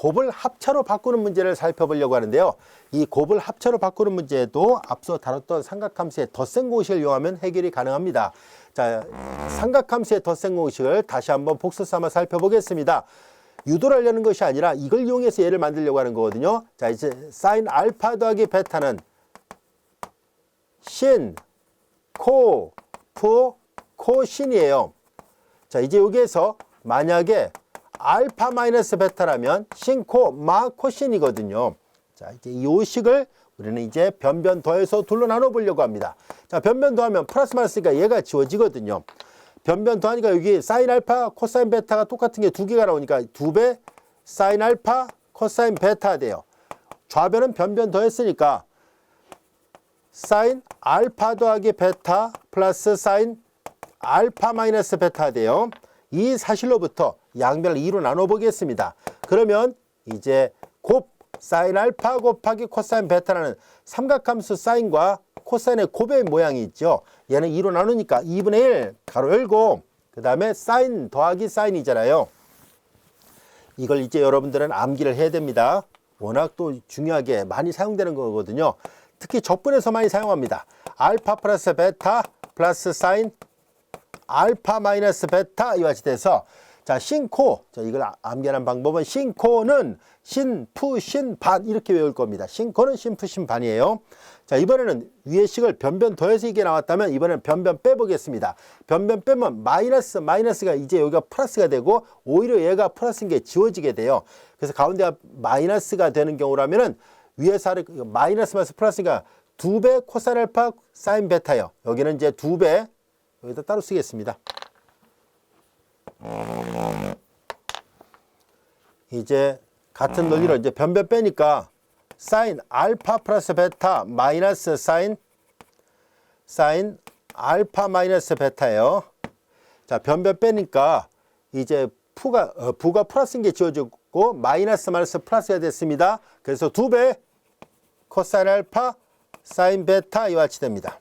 곱을 합차로 바꾸는 문제를 살펴보려고 하는데요. 이 곱을 합차로 바꾸는 문제도 앞서 다뤘던 삼각함수의 덧셈 공식을 이용하면 해결이 가능합니다. 자, 삼각함수의 덧셈 공식을 다시 한번 복수 삼아 살펴보겠습니다. 유도를 하려는 것이 아니라 이걸 이용해서 얘를 만들려고 하는 거거든요. 자, 이제 사인 알파 더하기 베타는 신, 코, 프, 코신이에요. 자, 이제 여기에서 만약에 알파 마이너스 베타라면 신코 마 코신이거든요. 자, 이제 이 식을 우리는 이제 변변 더해서 둘로 나눠 보려고 합니다. 자, 변변 더하면 플러스 마이너스니까 얘가 지워지거든요. 변변 더하니까 여기 사인 알파, 코사인 베타가 똑같은 게 두 개가 나오니까 두 배 사인 알파, 코사인 베타 돼요. 좌변은 변변 더했으니까 사인 알파 더하기 베타 플러스 사인 알파 마이너스 베타 돼요. 이 사실로부터 양변을 2로 나눠 보겠습니다. 그러면 이제 곱 사인 알파 곱하기 코사인 베타라는 삼각함수 사인과 코사인의 곱의 모양이 있죠. 얘는 2로 나누니까 2분의 1 가로 열고 그 다음에 사인 더하기 사인이잖아요. 이걸 이제 여러분들은 암기를 해야 됩니다. 워낙 또 중요하게 많이 사용되는 거거든요. 특히 적분에서 많이 사용합니다. 알파 플러스 베타 플러스 사인 알파 마이너스 베타 이와 같이 돼서 자 신코 자 이걸 아- 암기하는 방법은 신코는 신푸 신반 이렇게 외울 겁니다. 신코는 신푸 신반이에요. 자 이번에는 위의 식을 변변 더해서 이게 나왔다면 이번에는 변변 빼보겠습니다. 변변 빼면 마이너스 마이너스가 이제 여기가 플러스가 되고 오히려 얘가 플러스인 게 지워지게 돼요. 그래서 가운데가 마이너스가 되는 경우라면은 위에서 아래 마이너스 마이너스 플러스가 두 배 코사인 알파 사인 베타요. 여기는 이제 두 배 여기다 따로 쓰겠습니다. 이제 같은 논리로 이제 변변 빼니까 사인 알파 플러스 베타 마이너스 사인 사인 알파 마이너스 베타예요. 자 변변 빼니까 이제 푸가 어, 부가 플러스인 게 지워지고 마이너스 마이너스 플러스가 됐습니다. 그래서 두 배 코사인 알파 사인 베타 이와 같이 됩니다.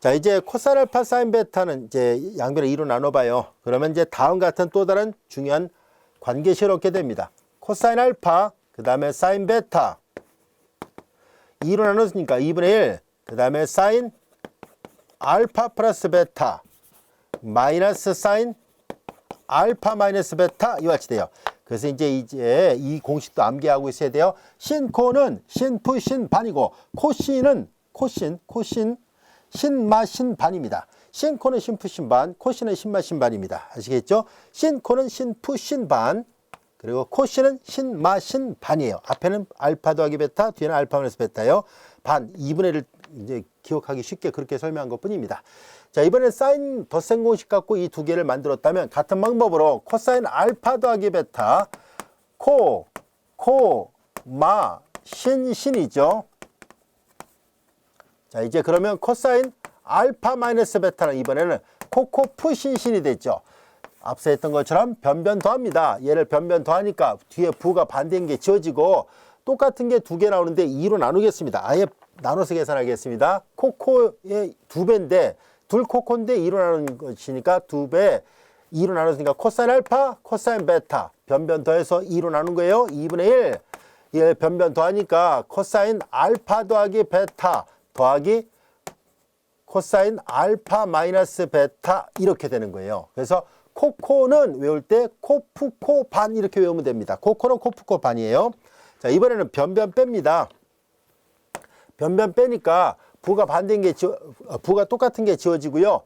자, 이제 코사인 알파 사인 베타는 이제 양변을 2로 나눠봐요. 그러면 이제 다음 같은 또 다른 중요한 관계식을 얻게 됩니다. 코사인 알파, 그 다음에 사인 베타. 2로 나눴으니까 2분의 1. 그 다음에 사인 알파 플러스 베타. 마이너스 사인 알파 마이너스 베타 이와 같이 돼요. 그래서 이제 이제 이 공식도 암기하고 있어야 돼요. 신코는 신푸 신반이고 코신은 코신 코신 신마 신반입니다. 신코는 신푸 신반, 코신은 신마 신반입니다. 아시겠죠? 신코는 신푸 신반, 그리고 코신은 신마 신반이에요. 앞에는 알파 더하기 베타, 뒤에는 알파 마이너스 베타요. 반 2분의 1을 이제 기억하기 쉽게 그렇게 설명한 것 뿐입니다. 자 이번엔 사인 덧셈 공식 갖고 이 두 개를 만들었다면 같은 방법으로 코사인 알파 더하기 베타 코, 코, 마, 신, 신이죠. 자 이제 그러면 코사인 알파 마이너스 베타는 이번에는 코코 푸 신신이 됐죠. 앞서 했던 것처럼 변변 더합니다. 얘를 변변 더하니까 뒤에 부가 반대인 게 지워지고 똑같은 게 두 개 나오는데 2로 나누겠습니다. 아예 나눠서 계산하겠습니다. 코코의 두 배인데 둘 코코인데 2로 나누는 것이니까 두 배. 2로 나눴으니까 코사인 알파, 코사인 베타. 변변 더해서 2로 나눈 거예요. 2분의 1. 얘 변변 더하니까 코사인 알파 더하기 베타 더하기 코사인 알파 마이너스 베타 이렇게 되는 거예요. 그래서 코코는 외울 때 코프코 반 이렇게 외우면 됩니다. 코코는 코프코 반이에요. 자 이번에는 변변 뺍니다. 변변 빼니까 부가 반대인 게 지워, 어, 부가 똑같은 게 지워지고요.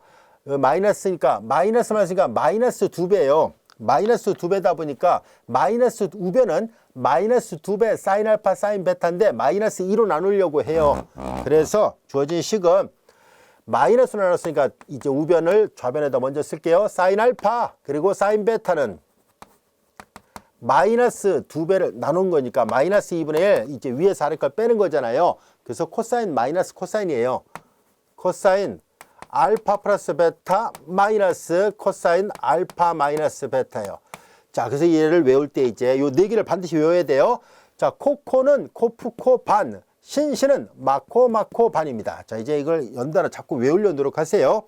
어, 마이너스니까 마이너스 마이너스니까 마이너스 두 배예요. 마이너스 두 배다 보니까 마이너스 우변은 마이너스 두 배 사인 알파 사인 베타인데 마이너스 2로 나누려고 해요. 그래서 주어진 식은 마이너스 나눴으니까 이제 우변을 좌변에다 먼저 쓸게요. 사인 알파 그리고 사인 베타는 마이너스 두 배를 나눈 거니까 마이너스 2분의 1 이제 위에서 아래 걸 빼는 거잖아요. 그래서 코사인 마이너스 코사인이에요. 코사인 알파 플러스 베타 마이너스 코사인 알파 마이너스 베타예요. 자, 그래서 얘를 외울 때 이제 요 네 개를 반드시 외워야 돼요. 자, 코코는 코프코 반, 신신은 마코 마코 반입니다. 자, 이제 이걸 연달아 자꾸 외우려 노력하세요.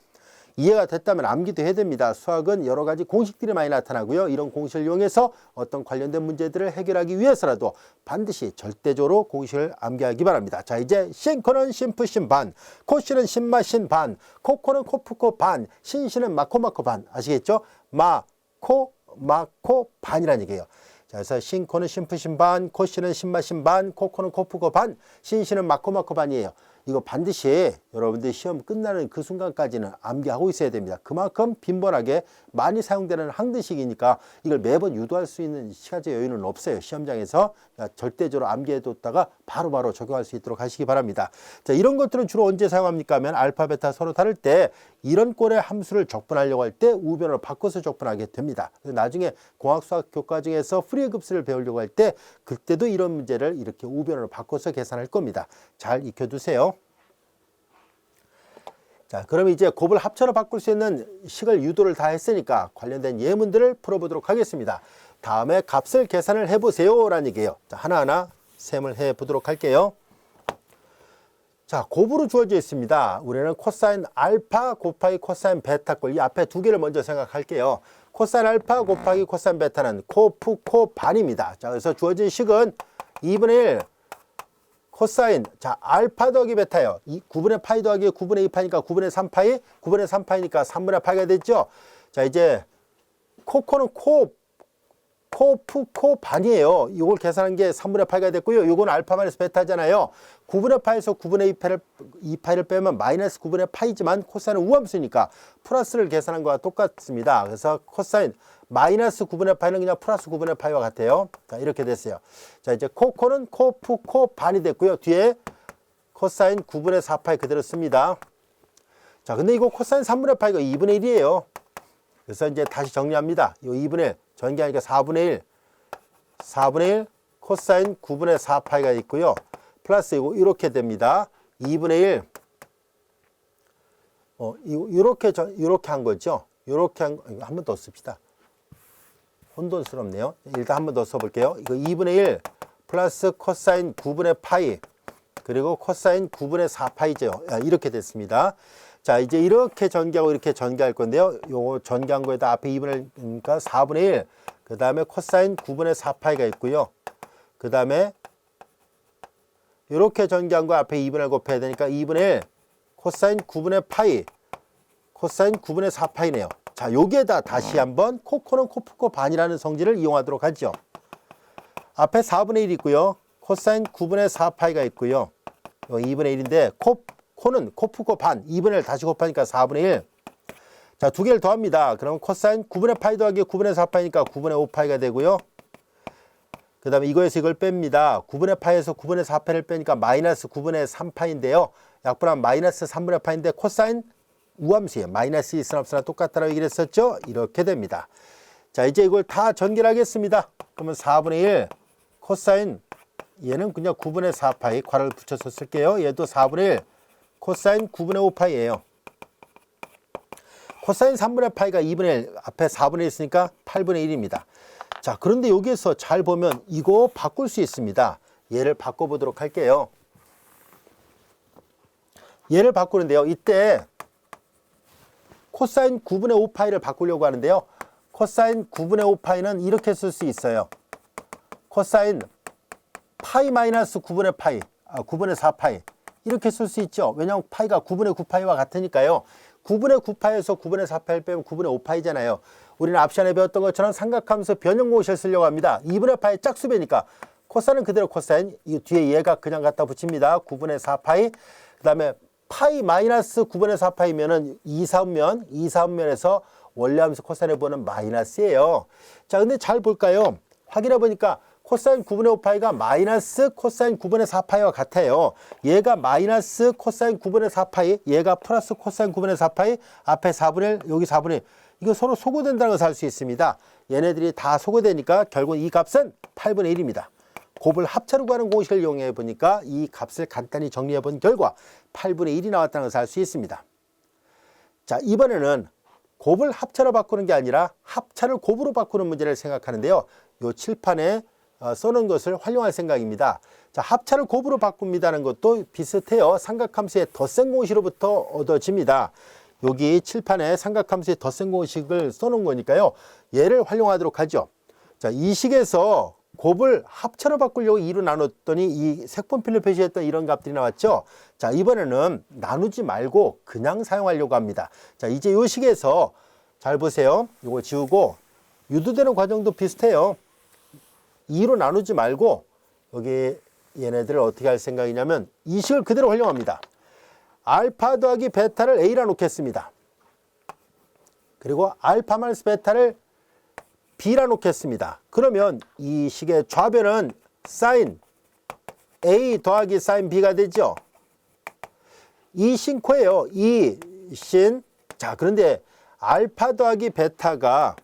이해가 됐다면 암기도 해야 됩니다. 수학은 여러 가지 공식들이 많이 나타나고요. 이런 공식을 이용해서 어떤 관련된 문제들을 해결하기 위해서라도 반드시 절대적으로 공식을 암기하기 바랍니다. 자, 이제 싱코는 심프신 반, 코씨는 신마신 반, 코코는 코프코 반, 신씨는 마코마코 반. 아시겠죠? 마 코, 마코 반이라는 얘기예요. 자, 그래서 싱코는 심프신 반, 코씨는 신마신 반, 코코는 코프코 반, 신씨는 마코마코 반이에요. 이거 반드시 여러분들 시험 끝나는 그 순간까지는 암기하고 있어야 됩니다. 그만큼 빈번하게 많이 사용되는 항대식이니까 이걸 매번 유도할 수 있는 시간적 여유는 없어요. 시험장에서 그러니까 절대적으로 암기해뒀다가 바로바로 적용할 수 있도록 하시기 바랍니다. 자, 이런 것들은 주로 언제 사용합니까? 하면 알파, 베타 서로 다를 때 이런 꼴의 함수를 적분하려고 할 때 우변으로 바꿔서 적분하게 됩니다. 나중에 공학수학 교과 중에서 프리의 급수를 배우려고 할 때 그때도 이런 문제를 이렇게 우변으로 바꿔서 계산할 겁니다. 잘 익혀두세요. 자, 그럼 이제 곱을 합쳐로 바꿀 수 있는 식을 유도를 다 했으니까 관련된 예문들을 풀어보도록 하겠습니다. 다음에 값을 계산을 해보세요. 라는 얘기예요. 자, 하나하나 셈을 해보도록 할게요. 자, 곱으로 주어져 있습니다. 우리는 코사인 알파 곱하기 코사인 베타 꼴. 이 앞에 두 개를 먼저 생각할게요. 코사인 알파 곱하기 코사인 베타는 코 프 코 반입니다. 자, 그래서 주어진 식은 2분의 1 코사인 자 알파 더하기 베타요. 이 9분의 파이 더하기 9분의 2파니까 9분의 3파이 9분의 3파이니까 3분의 파이가 됐죠. 자 이제 코코는 코 코프 코 반이에요. 이걸 계산한 게 3분의 파이가 됐고요. 요건 알파 마이너스 베타잖아요. 9분의 파에서 9분의 2파를 2파이를 빼면 마이너스 9분의 파이지만 코사인은 우함수니까 플러스를 계산한 거와 똑같습니다. 그래서 코사인 마이너스 9분의 파이는 그냥 플러스 9분의 파이와 같아요. 자, 이렇게 됐어요. 자, 이제 코코는 코프 코 반이 됐고요. 뒤에 코사인 9분의 4파이 그대로 씁니다. 자, 근데 이거 코사인 3분의 파이가 2분의 1이에요. 그래서 이제 다시 정리합니다. 이 2분의 1 전개하니까 4분의 1 4분의 1 코사인 9분의 4파이가 있고요. 플러스 이거 이렇게 됩니다. 2분의 1 어, 이렇게 이렇게 한 거죠. 이렇게 한 한 번 더 씁시다. 혼돈스럽네요. 일단 한 번 더 써볼게요. 이거 2분의 1 플러스 코사인 9분의 파이 그리고 코사인 9분의 4파이죠. 이렇게 됐습니다. 자 이제 이렇게 전개하고 이렇게 전개할 건데요. 요거 전개한 거에다 앞에 2분의 그러니까 4분의 1. 그 다음에 코사인 9분의 4파이가 있고요. 그 다음에 이렇게 전개한 거 앞에 2분의 1 곱해야 되니까 2분의 1 코사인 9분의 파이 코사인 9분의 4파이네요. 자, 여기에다 다시 한번 코코는 코프코 반이라는 성질을 이용하도록 하죠. 앞에 4분의 1 있고요. 코사인 9분의 4파이가 있고요. 2분의 1인데 코, 코는 코프코 반, 2분의 1 다시 곱하니까 4분의 1. 자, 두 개를 더합니다. 그러면 코사인 9분의 파이 더하기 9분의 4파이니까 9분의 5파이가 되고요. 그 다음에 이거에서 이걸 뺍니다. 9분의 파이에서 9분의 4파이를 빼니까 마이너스 9분의 3파인데요. 약분하면 마이너스 3분의 파인데 코사인 우함수예요. 마이너스 있으나 없으나 똑같다라고 얘기를 했었죠. 이렇게 됩니다. 자 이제 이걸 다 전개하겠습니다. 그러면 4분의 1 코사인 얘는 그냥 9분의 4파이 괄호를 붙여서 쓸게요. 얘도 4분의 1 코사인 9분의 5파이예요. 코사인 3분의 파이가 2분의 1 앞에 4분의 1 있으니까 8분의 1입니다. 자 그런데 여기에서 잘 보면 이거 바꿀 수 있습니다. 얘를 바꿔보도록 할게요. 얘를 바꾸는데요. 이때 코사인 9분의 5파이를 바꾸려고 하는데요. 코사인 9분의 5파이는 이렇게 쓸 수 있어요. 코사인 파이 마이너스 9분의 파이, 아, 9분의 4파이 이렇게 쓸 수 있죠. 왜냐하면 파이가 9분의 9파이와 같으니까요. 9분의 9파이에서 9분의 4파이를 빼면 9분의 5파이잖아요. 우리는 앞 시간에 배웠던 것처럼 삼각함수 변형 공식을 쓰려고 합니다. 2분의 파이 짝수배니까 코사인은 그대로 코사인, 이 뒤에 얘가 그냥 갖다 붙입니다. 9분의 4파이, 그 다음에 파이 마이너스 9분의 4파이면은 2, 3면, 2, 3면에서 원래 함수 코사인을 보는 마이너스예요. 자, 근데 잘 볼까요? 확인해 보니까 코사인 9분의 5파이가 마이너스 코사인 9분의 4파이와 같아요. 얘가 마이너스 코사인 9분의 4파이, 얘가 플러스 코사인 9분의 4파이, 앞에 4분의 1, 여기 4분의 1. 이거 서로 소거된다는 것을 알 수 있습니다. 얘네들이 다 소거되니까 결국 이 값은 8분의 1입니다. 곱을 합차로 구하는 공식을 이용해 보니까 이 값을 간단히 정리해 본 결과 8분의 1이 나왔다는 것을 알 수 있습니다. 자, 이번에는 곱을 합차로 바꾸는 게 아니라 합차를 곱으로 바꾸는 문제를 생각하는데요. 요 칠판에 어, 써놓은 것을 활용할 생각입니다. 자, 합차를 곱으로 바꿉니다는 것도 비슷해요. 삼각함수의 덧셈 공식으로부터 얻어집니다. 여기 칠판에 삼각함수의 덧셈 공식을 써놓은 거니까요. 얘를 활용하도록 하죠. 자, 이 식에서 곱을 합차로 바꾸려고 2로 나눴더니 이 색분필로 표시했던 이런 값들이 나왔죠. 자, 이번에는 나누지 말고 그냥 사용하려고 합니다. 자, 이제 이 식에서 잘 보세요. 이거 지우고 유도되는 과정도 비슷해요. 2로 나누지 말고 여기 얘네들을 어떻게 할 생각이냐면 이 식을 그대로 활용합니다. 알파 더하기 베타를 A라 놓겠습니다. 그리고 알파 마이너스 베타를 B라 놓겠습니다. 그러면 이 식의 좌변은 사인 A 더하기 사인 B가 되죠. 이 신코예요. 이 신. 자, 그런데 알파 더하기 베타가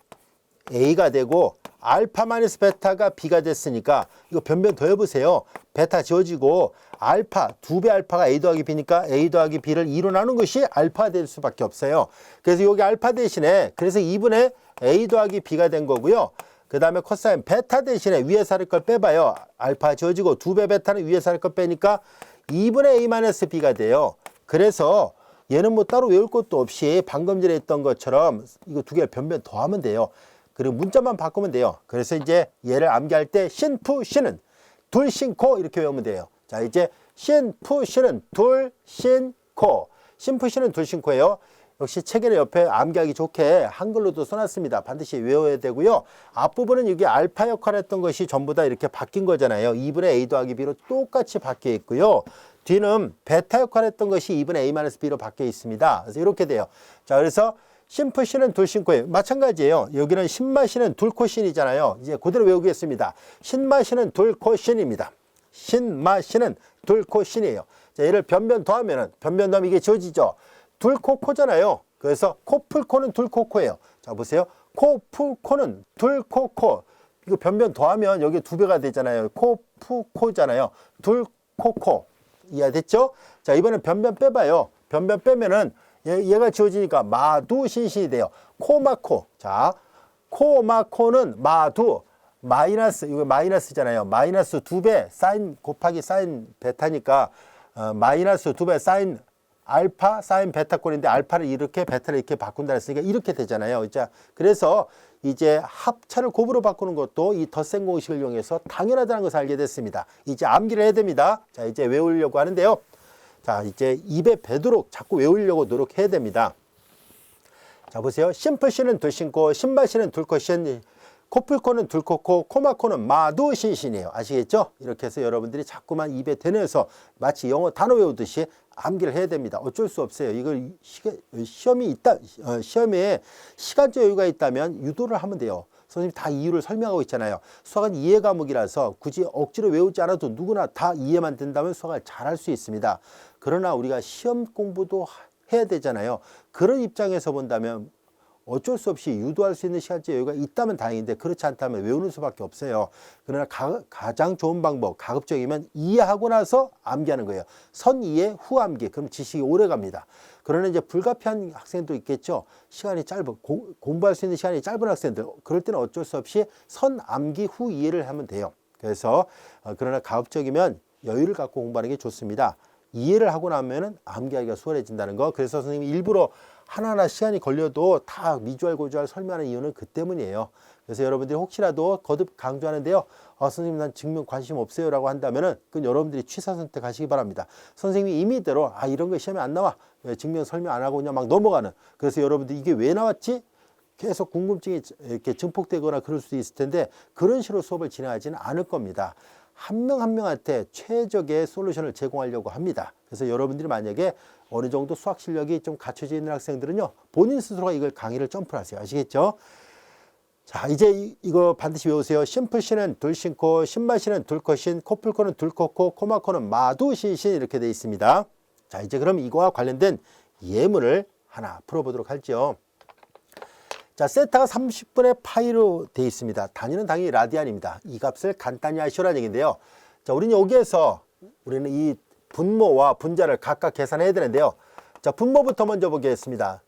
A가 되고 알파 마이너스 베타가 B가 됐으니까 이거 변변 더 해보세요. 베타 지워지고 알파 두 배 알파가 A 더하기 B니까 A 더하기 B를 2로 나눈 것이 알파 될 수밖에 없어요. 그래서 여기 알파 대신에 그래서 2분의 A 더하기 B가 된 거고요. 그 다음에 코사인 베타 대신에 위에 살을 걸 빼봐요. 알파 지워지고 두 배 베타는 위에 살을 걸 빼니까 2분의 A 마이너스 B가 돼요. 그래서 얘는 뭐 따로 외울 것도 없이 방금 전에 했던 것처럼 이거 두 개 변변 더 하면 돼요. 그리고 문자만 바꾸면 돼요. 그래서 이제 얘를 암기할 때 신푸 신은 둘 신코 이렇게 외우면 돼요. 자 이제 신푸 신은 둘 신코 신푸 신은 둘 신코예요. 역시 책에는 옆에 암기하기 좋게 한글로도 써놨습니다. 반드시 외워야 되고요. 앞부분은 이게 알파 역할을 했던 것이 전부 다 이렇게 바뀐 거잖아요. 2분의 A 더하기 B로 똑같이 바뀌어 있고요. 뒤는 베타 역할을 했던 것이 2분의 A-B로 바뀌어 있습니다. 그래서 이렇게 돼요. 자, 그래서 심프신은 둘신코예요. 마찬가지예요. 여기는 신마신은 둘코신이잖아요. 이제 그대로 외우겠습니다. 신마신은 둘코신입니다. 신마신은 둘코신이에요. 자, 얘를 변변 더하면은 변변 더하면 이게 지워지죠. 둘코코잖아요. 그래서 코풀코는 둘코코예요. 자, 보세요. 코풀코는 둘코코. 이거 변변 더하면 여기 두 배가 되잖아요. 코푸코잖아요. 둘코코. 이해됐죠? 자, 이번엔 변변 빼봐요. 변변 빼면은 얘, 가 지워지니까 마두신신이 돼요. 코마코. 자, 코마코는 마두. 마이너스, 이거 마이너스잖아요. 마이너스 두 배, 사인 곱하기 사인 베타니까, 어, 마이너스 두 배, 사인 알파, 사인 베타 꼴인데, 알파를 이렇게, 베타를 이렇게 바꾼다 했으니까 이렇게 되잖아요. 자, 그래서 이제 합차를 곱으로 바꾸는 것도 이 덧셈 공식을 이용해서 당연하다는 것을 알게 됐습니다. 이제 암기를 해야 됩니다. 자, 이제 외우려고 하는데요. 자, 이제 입에 배도록 자꾸 외우려고 노력해야 됩니다. 자, 보세요. 심플씨는 둘신코, 신발씨는 둘코신, 코풀코는 둘코코, 코마코는 마두신신이에요. 아시겠죠? 이렇게 해서 여러분들이 자꾸만 입에 대내서 마치 영어 단어 외우듯이 암기를 해야 됩니다. 어쩔 수 없어요. 이걸 시험이 있다, 어, 시험에 시간적 여유가 있다면 유도를 하면 돼요. 선생님 다 이유를 설명하고 있잖아요. 수학은 이해 과목이라서 굳이 억지로 외우지 않아도 누구나 다 이해만 된다면 수학을 잘할 수 있습니다. 그러나 우리가 시험 공부도 해야 되잖아요. 그런 입장에서 본다면 어쩔 수 없이 유도할 수 있는 시간적 여유가 있다면 다행인데 그렇지 않다면 외우는 수밖에 없어요. 그러나 가, 장 좋은 방법, 가급적이면 이해하고 나서 암기하는 거예요. 선 이해, 후 암기. 그럼 지식이 오래 갑니다. 그러나 이제 불가피한 학생도 있겠죠. 시간이 짧은, 고, 공부할 수 있는 시간이 짧은 학생들. 그럴 때는 어쩔 수 없이 선 암기 후 이해를 하면 돼요. 그래서 어, 그러나 가급적이면 여유를 갖고 공부하는 게 좋습니다. 이해를 하고 나면은 암기하기가 수월해진다는 거. 그래서 선생님이 일부러 하나하나 시간이 걸려도 다 미주알 고주알 설명하는 이유는 그 때문이에요. 그래서 여러분들이 혹시라도 거듭 강조하는데요. 아, 선생님 난 증명 관심 없어요 라고 한다면은 그건 여러분들이 취사 선택하시기 바랍니다. 선생님이 임의대로 아 이런 거 시험에 안 나와. 왜 증명 설명 안 하고 그냥 막 넘어가는. 그래서 여러분들이 이게 왜 나왔지? 계속 궁금증이 이렇게 증폭되거나 그럴 수도 있을 텐데 그런 식으로 수업을 진행하지는 않을 겁니다. 한 명 한 명한테 최적의 솔루션을 제공하려고 합니다. 그래서 여러분들이 만약에 어느 정도 수학 실력이 좀 갖춰져 있는 학생들은요, 본인 스스로가 이걸 강의를 점프하세요. 아시겠죠? 자, 이제 이 거 반드시 외우세요. 심플시는 둘신코, 신마시는 둘코신, 코풀코는 둘코코, 코마코는 마두신신 이렇게 되어 있습니다. 자, 이제 그럼 이거와 관련된 예문을 하나 풀어보도록 할지요. 자, 세타가 30분의 파이로 되어 있습니다. 단위는 당연히 라디안입니다. 이 값을 간단히 하시오라는 얘기인데요. 자, 우리는 여기에서 우리는 이 분모와 분자를 각각 계산해야 되는데요. 자, 분모부터 먼저 보겠습니다.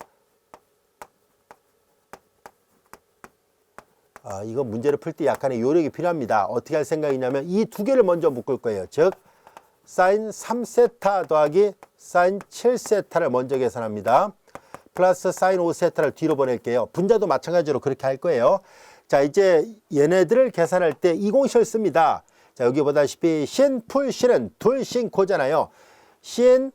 아, 이거 문제를 풀 때 약간의 요령이 필요합니다. 어떻게 할 생각이냐면 이 두 개를 먼저 묶을 거예요. 즉, 사인 3세타 더하기 사인 7세타를 먼저 계산합니다. 플러스 사인 5세타를 뒤로 보낼게요. 분자도 마찬가지로 그렇게 할 거예요. 자, 이제 얘네들을 계산할 때 이공식을 씁니다. 자, 여기 보다시피 신, 풀, 신은 둘, 신, 코잖아요. 신,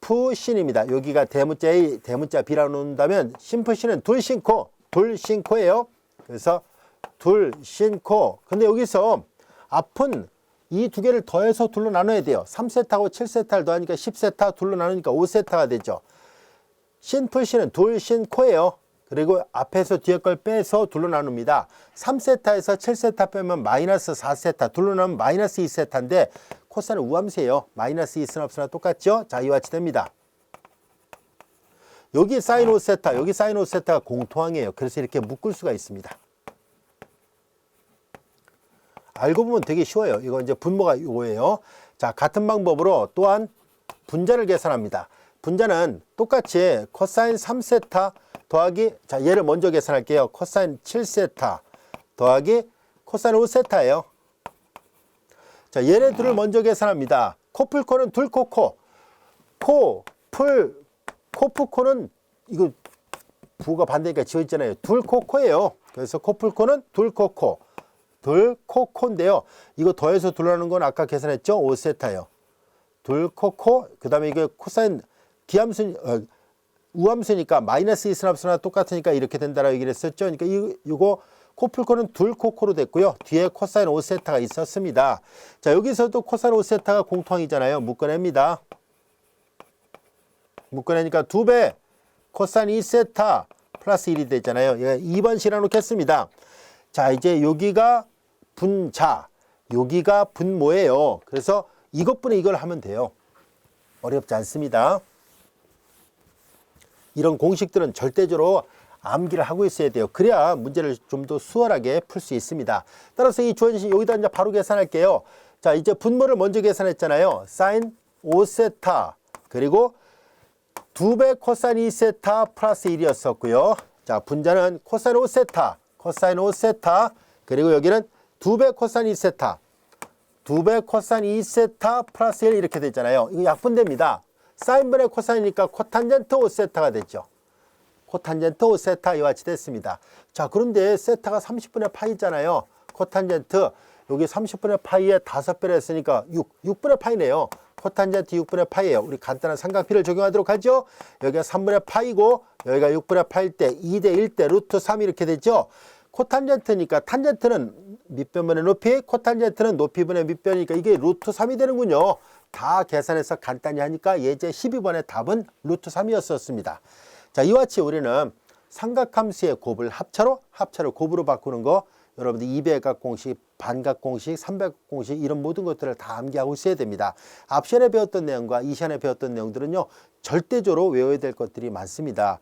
푸, 신입니다. 여기가 대문자 A, 대문자 B라고 놓는다면 신 푸, 신은 둘, 신, 코, 둘, 신, 코예요. 그래서 둘, 신, 코. 근데 여기서 앞은 이 두 개를 더해서 둘로 나눠야 돼요. 3세타하고 7세타를 더하니까 10세타, 둘로 나누니까 5세타가 되죠. 신풀신은 둘, 신, 코예요. 그리고 앞에서 뒤에 걸 빼서 둘로 나눕니다. 3세타에서 7세타 빼면 마이너스 4세타, 둘로 나누면 마이너스 2세타인데 코사는 우함수예요. 마이너스 2스는 없으나 똑같죠? 자, 이와 같이 됩니다. 여기 사인 5세타, 여기 사인 5세타가 공통항이에요. 그래서 이렇게 묶을 수가 있습니다. 알고 보면 되게 쉬워요. 이거 이제 분모가 이거예요. 자, 같은 방법으로 또한 분자를 계산합니다. 분자는 똑같이 코사인 3세타 더하기 자, 얘를 먼저 계산할게요. 코사인 7세타 더하기 코사인 5세타예요. 자, 얘네 둘을 먼저 계산합니다. 코풀코는 둘코코. 코, 풀, 코프코는 이거 부가 반대니까 지워 있잖아요. 둘코코예요. 그래서 코풀코는 둘코코. 둘코코인데요. 이거 더해서 둘러는 건 아까 계산했죠? 5세타요. 둘코코 그 다음에 이게 코사인 기함수 어, 우함수니까 마이너스 2 스납수나 똑같으니까 이렇게 된다라고 얘기를 했었죠. 그러니까 이, 이거 코풀코는 둘 코코로 됐고요. 뒤에 코사인 5세타가 있었습니다. 자 여기서도 코사인 5세타가 공통이잖아요. 묶어냅니다. 묶어내니까 두 배 코사인 2세타 플러스 1이 되잖아요. 예, 2번 실어 놓겠습니다. 자 이제 여기가 분자 여기가 분모예요. 그래서 이것분의 이걸 하면 돼요. 어렵지 않습니다. 이런 공식들은 절대적으로 암기를 하고 있어야 돼요. 그래야 문제를 좀 더 수월하게 풀 수 있습니다. 따라서 이 주어진 식 여기다 이제 바로 계산할게요. 자, 이제 분모를 먼저 계산했잖아요. 사인 5세타 그리고 2배 코사인 2세타 플러스 1이었었고요. 자, 분자는 코사인 5세타, 코사인 5세타 그리고 여기는 2배 코사인 2세타 2배 코사인 2세타 플러스 1 이렇게 됐잖아요. 이거 약분됩니다. 사인분의 코사인이니까 코탄젠트 5세타가 됐죠. 코탄젠트 5세타 이와 같이 됐습니다. 자, 그런데 세타가 30분의 파이잖아요. 코탄젠트 여기 30분의 파이에 5배를 했으니까 6, 6분의 파이네요. 코탄젠트 6분의 파이예요. 우리 간단한 삼각비를 적용하도록 하죠. 여기가 3분의 파이고 여기가 6분의 파일 때 2대 1대 루트 3 이렇게 되죠. 코탄젠트니까 탄젠트는 밑변분의 높이, 코탄젠트는 높이분의 밑변이니까 이게 루트 3이 되는군요. 다 계산해서 간단히 하니까 예제 12번의 답은 루트 3이었었습니다. 자, 이와 같이 우리는 삼각함수의 곱을 합차로, 합차를 곱으로 바꾸는 거 여러분들 200각 공식, 반각 공식, 300각 공식 이런 모든 것들을 다 암기하고 있어야 됩니다. 앞 시간에 배웠던 내용과 이 시간에 배웠던 내용들은요. 절대적으로 외워야 될 것들이 많습니다.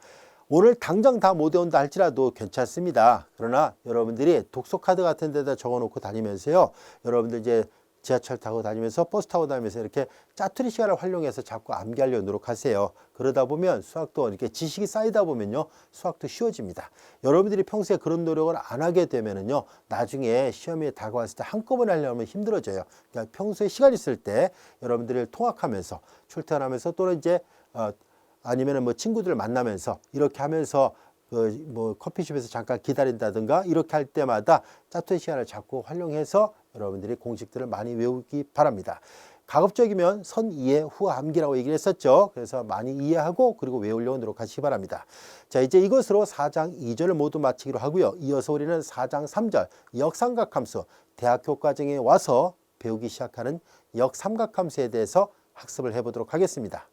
오늘 당장 다 못 외운다 할지라도 괜찮습니다. 그러나 여러분들이 독서 카드 같은 데다 적어 놓고 다니면서요. 여러분들 이제 지하철 타고 다니면서 버스 타고 다니면서 이렇게 짜투리 시간을 활용해서 자꾸 암기하려고 노력하세요. 그러다 보면 수학도 이렇게 지식이 쌓이다 보면요. 수학도 쉬워집니다. 여러분들이 평소에 그런 노력을 안 하게 되면은요. 나중에 시험이 다가왔을 때 한꺼번에 하려면 힘들어져요. 그러니까 평소에 시간 있을 때 여러분들을 통학하면서 출퇴근하면서 또는 이제 어, 아니면은 뭐 친구들을 만나면서 이렇게 하면서 그 뭐 커피숍에서 잠깐 기다린다든가 이렇게 할 때마다 짜투리 시간을 자꾸 활용해서 여러분들이 공식들을 많이 외우기 바랍니다. 가급적이면 선 이해 후 암기라고 얘기를 했었죠. 그래서 많이 이해하고 그리고 외우려고 노력하시기 바랍니다. 자, 이제 이것으로 4장 2절을 모두 마치기로 하고요. 이어서 우리는 4장 3절 역삼각함수 대학교 과정에 와서 배우기 시작하는 역삼각함수에 대해서 학습을 해보도록 하겠습니다.